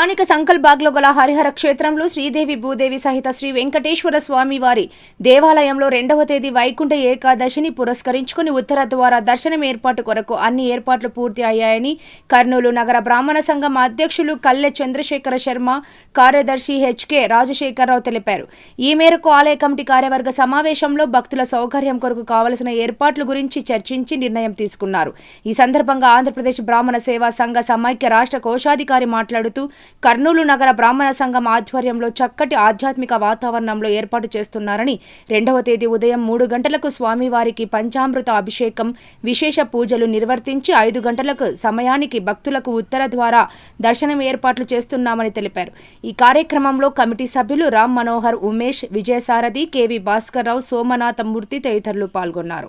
స్థానిక సంకల్బాగ్లో గల హరిహర క్షేత్రంలో శ్రీదేవి భూదేవి సహిత శ్రీ వెంకటేశ్వర స్వామి వారి దేవాలయంలో రెండవ తేదీ వైకుంఠ ఏకాదశిని పురస్కరించుకుని ఉత్తర ద్వారా దర్శనం ఏర్పాటు కొరకు అన్ని ఏర్పాట్లు పూర్తి అయ్యాయని కర్నూలు నగర బ్రాహ్మణ సంఘం అధ్యక్షులు కల్లె చంద్రశేఖర శర్మ కార్యదర్శి హెచ్కే రాజశేఖరరావు తెలిపారు. ఈ మేరకు ఆలయ కమిటీ కార్యవర్గ సమావేశంలో భక్తుల సౌకర్యం కొరకు కావలసిన ఏర్పాట్ల గురించి చర్చించి నిర్ణయం తీసుకున్నారు. ఈ సందర్భంగా ఆంధ్రప్రదేశ్ బ్రాహ్మణ సేవా సంఘ సమైక్య రాష్ట్ర కోశాధికారి మాట్లాడుతూ కర్నూలు నగర బ్రాహ్మణ సంఘం ఆధ్వర్యంలో చక్కటి ఆధ్యాత్మిక వాతావరణంలో ఏర్పాటు చేస్తున్నారని రెండవ తేదీ ఉదయం మూడు గంటలకు స్వామివారికి పంచామృత అభిషేకం విశేష పూజలు నిర్వర్తించి ఐదు గంటలకు సమయానికి భక్తులకు ఉత్తర ద్వారా దర్శనం ఏర్పాట్లు చేస్తున్నామని తెలిపారు. ఈ కార్యక్రమంలో కమిటీ సభ్యులు రామ్ మనోహర్ ఉమేష్ విజయసారథి కెవి భాస్కర్రావు సోమనాథ మూర్తి తదితరులు పాల్గొన్నారు.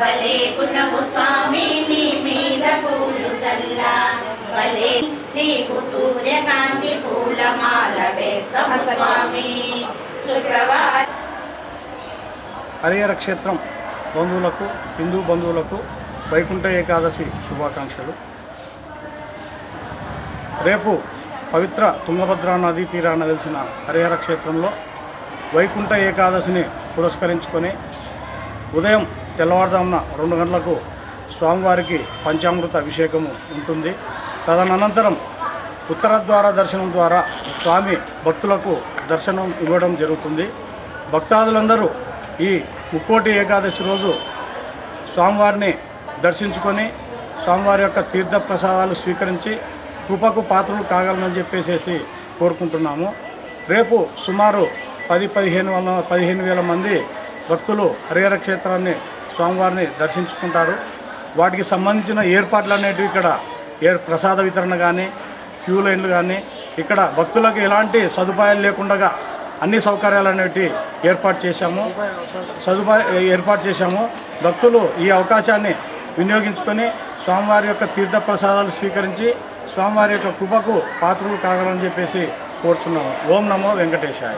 భలే గుణము స్వామి నీ మీద పూలు చల్లా. భలే నీకు సూర్యకాంతి పూలమాల వేస్తాము స్వామి. శుక్రవారం. హరిహర క్షేత్రం బంధువులకు హిందూ బంధువులకు వైకుంఠ ఏకాదశి శుభాకాంక్షలు. రేపు పవిత్ర తుంగభద్రా నదీ తీరాన వెలిసిన హరిహర క్షేత్రంలో వైకుంఠ ఏకాదశిని పురస్కరించుకొని ఉదయం తెల్లవారుజామున రెండు గంటలకు స్వామివారికి పంచామృత అభిషేకము ఉంటుంది. తదనంతరం ఉత్తర ద్వార దర్శనం ద్వారా స్వామి భక్తులకు దర్శనం ఇవ్వడం జరుగుతుంది. భక్తాదులందరూ ఈ ముక్కోటి ఏకాదశి రోజు స్వామివారిని దర్శించుకొని స్వామివారి యొక్క తీర్థ ప్రసాదాలు స్వీకరించి కృపకు పాత్రలు కాగలనని చెప్పేసి కోరుకుంటున్నాము. రేపు సుమారు పది పదిహేను వందల పదిహేను వేల మంది భక్తులు హరిహర క్షేత్రాన్ని స్వామివారిని దర్శించుకుంటారు. వాటికి సంబంధించిన ఏర్పాట్లు అనేటివి ఇక్కడ ఏ ప్రసాద వితరణ కానీ క్యూ లైన్లు కానీ ఇక్కడ భక్తులకు ఎలాంటి సదుపాయాలు లేకుండా అన్ని సౌకర్యాలు అనేవి ఏర్పాటు చేశాము. సదుపాయ ఏర్పాటు చేశాము. భక్తులు ఈ అవకాశాన్ని వినియోగించుకొని స్వామివారి యొక్క తీర్థ ప్రసాదాలు స్వీకరించి స్వామివారి యొక్క కృపకు పాత్రలు కాగలని చెప్పేసి కోరుచున్నాము. ఓం నమో వెంకటేశాయ.